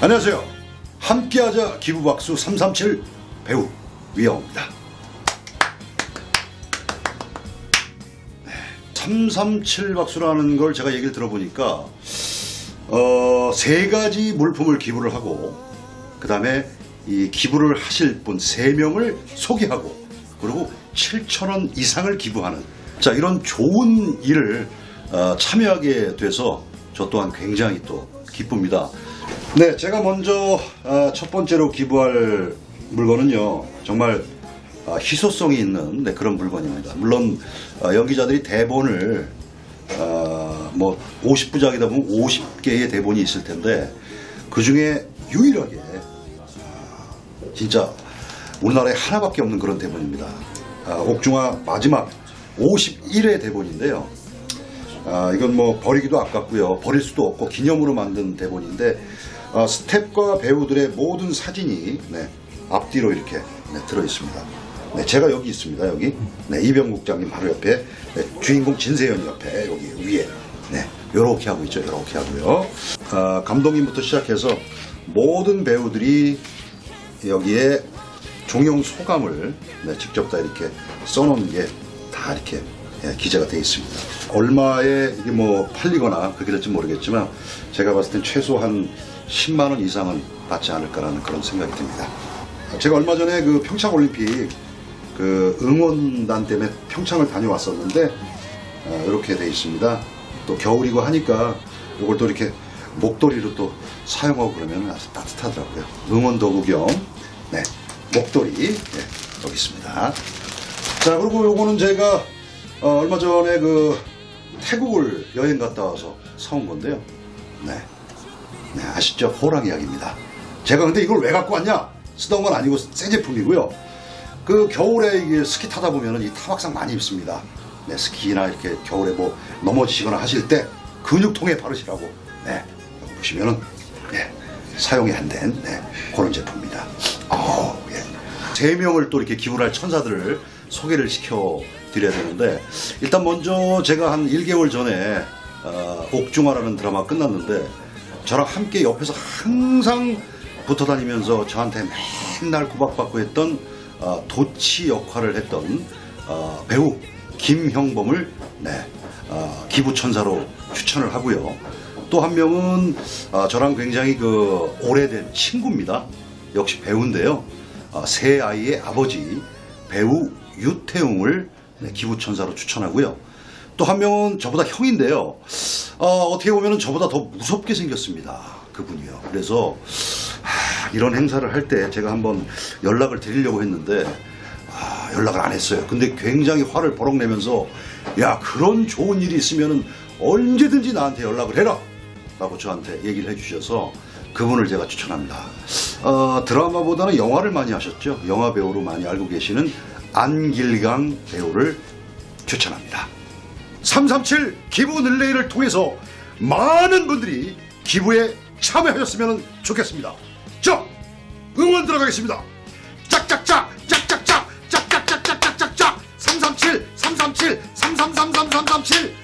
안녕하세요. 함께하자 기부박수 337 배우 위영입니다. 337 박수라는 걸 제가 얘기를 들어보니까 어, 세 가지 물품을 기부를 하고 그 다음에 이 기부를 하실 분 세 명을 소개하고 그리고 7천 원 이상을 기부하는 자 이런 좋은 일을 어, 참여하게 돼서 저 또한 굉장히 또 기쁩니다. 네, 제가 먼저 어, 첫 번째로 기부할 물건은요 정말 아, 희소성이 있는 네, 그런 물건입니다. 물론 아, 연기자들이 대본을 아, 뭐 50부작이다 보면 50개의 대본이 있을 텐데 그 중에 유일하게 아, 진짜 우리나라에 하나밖에 없는 그런 대본입니다. 아, 옥중화 마지막 51회 대본인데요. 아, 이건 뭐 버리기도 아깝고요. 버릴 수도 없고 기념으로 만든 대본인데 아, 스텝과 배우들의 모든 사진이 네, 앞뒤로 이렇게 네, 들어 있습니다. 네, 제가 여기 있습니다. 여기 네, 이병 국장님 바로 옆에 네, 주인공 진세현 옆에 여기 위에 네, 요렇게 하고 있죠. 요렇게 하고요. 아, 감독님부터 시작해서 모든 배우들이 여기에 종영 소감을 네, 직접 다 이렇게 써놓은 게 다 이렇게 예, 기재가 되어 있습니다. 얼마에 이게 뭐 팔리거나 그렇게 될지 모르겠지만 제가 봤을 땐 최소 한 10만 원 이상은 받지 않을까라는 그런 생각이 듭니다. 제가 얼마 전에 그 평창 올림픽 그 응원단 때문에 평창을 다녀왔었는데 어, 이렇게 되어 있습니다. 또 겨울이고 하니까 이걸 또 이렇게 목도리로 또 사용하고 그러면 아주 따뜻하더라고요. 응원 도구 겸 네, 목도리 네, 여기 있습니다. 자 그리고 요거는 제가 어, 얼마 전에 그 태국을 여행 갔다 와서 사온 건데요. 네. 네, 아시죠? 호랑 이야기입니다. 제가 근데 이걸 왜 갖고 왔냐? 쓰던 건 아니고 새 제품이고요. 그 겨울에 이게 스키 타다 보면은 이 타박상 많이 입습니다. 네, 스키나 이렇게 겨울에 뭐 넘어지시거나 하실 때 근육통에 바르시라고. 네, 보시면은 네, 사용이 안 된 네, 그런 제품입니다. 아우, 예. 세 명을 또 이렇게 기부할 천사들을 소개를 시켜 드려야 되는데 일단 먼저 제가 한 1개월 전에 어, 옥중화라는 드라마 가 끝났는데 저랑 함께 옆에서 항상 붙어 다니면서 저한테 맨날 구박받고 했던 어, 도치 역할을 했던 어, 배우 김형범을 네, 어, 기부천사로 추천을 하고요. 또 한 명은 어, 저랑 굉장히 그 오래된 친구입니다. 역시 배우인데요. 어, 새 아이의 아버지 배우 유태웅을 네, 기부천사로 추천하고요. 또 한 명은 저보다 형인데요. 어, 떻게 보면 저보다 더 무섭게 생겼습니다. 그분이요. 그래서 하, 이런 행사를 할 때 제가 한번 연락을 드리려고 했는데 아, 연락을 안 했어요. 근데 굉장히 화를 버럭 내면서 야 그런 좋은 일이 있으면 언제든지 나한테 연락을 해라 라고 저한테 얘기를 해주셔서 그분을 제가 추천합니다. 어, 드라마보다는 영화를 많이 하셨죠. 영화 배우로 많이 알고 계시는 안길강 배우를 추천합니다. 337 기부 늘레이를 통해서 많은 분들이 기부에 참여하셨으면 좋겠습니다. 저 응원 들어가겠습니다. 짝짝짝 짝짝짝 짝짝짝짝짝짝짝 337 337 333337